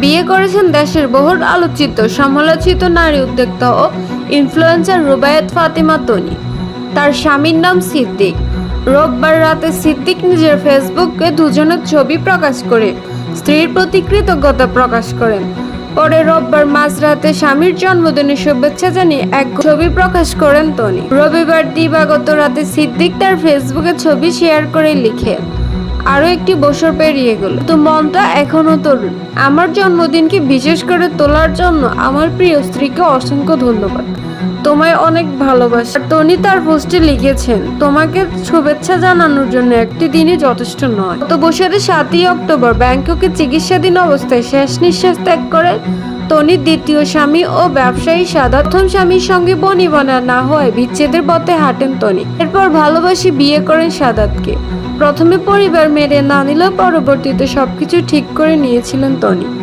বিয়ে করেছেন দেশের বহুল আলোচিত, সমালোচিত নারী উদ্যোক্তা ও ইনফ্লুয়েন্সার রুবায়েত ফাতিমা তনি। তার স্বামীর নাম সিদ্দিক। রোববার রাতে সিদ্দিক নিজের ফেসবুকে দুজনের ছবি প্রকাশ করে, স্ত্রীর প্রতি কৃতজ্ঞতা প্রকাশ করেন। পরে রোববার মাঝরাতে স্বামীর জন্মদিনের শুভেচ্ছা জানিয়ে এক ছবি প্রকাশ করেন তনি। রবিবার দিবাগত রাতে সিদ্দিক তার ফেসবুকে ছবি শেয়ার করে লিখে আরও একটি বছর পেরিয়ে গেল। তো মনটা এখনও তরুণ। আমার জন্মদিনকে বিশেষ করে তোলার জন্য আমার প্রিয় স্ত্রীকে অসংখ্য ধন্যবাদ। তোমায় অনেক ভালোবাসা। টনি তার পোস্টে লিখেছেন, তোমাকে শুভেচ্ছা জানানোর জন্য একটি দিনই যথেষ্ট নয়। গত বছরের সাতই অক্টোবর ব্যাংককে চিকিৎসাধীন অবস্থায় শেষ নিঃশ্বাস ত্যাগ করেন টনির দ্বিতীয় স্বামী ও ব্যবসায়ী সাদা স্বামীর সঙ্গে বনিবনা না হয় বিচ্ছেদের পথে হাঁটেন তনি। এরপর ভালোবাসি বিয়ে করেন সাদাতকে। প্রথমে পরিবার মেরে না নিলেও পরবর্তীতে সবকিছু ঠিক করে নিয়েছিলেন টনি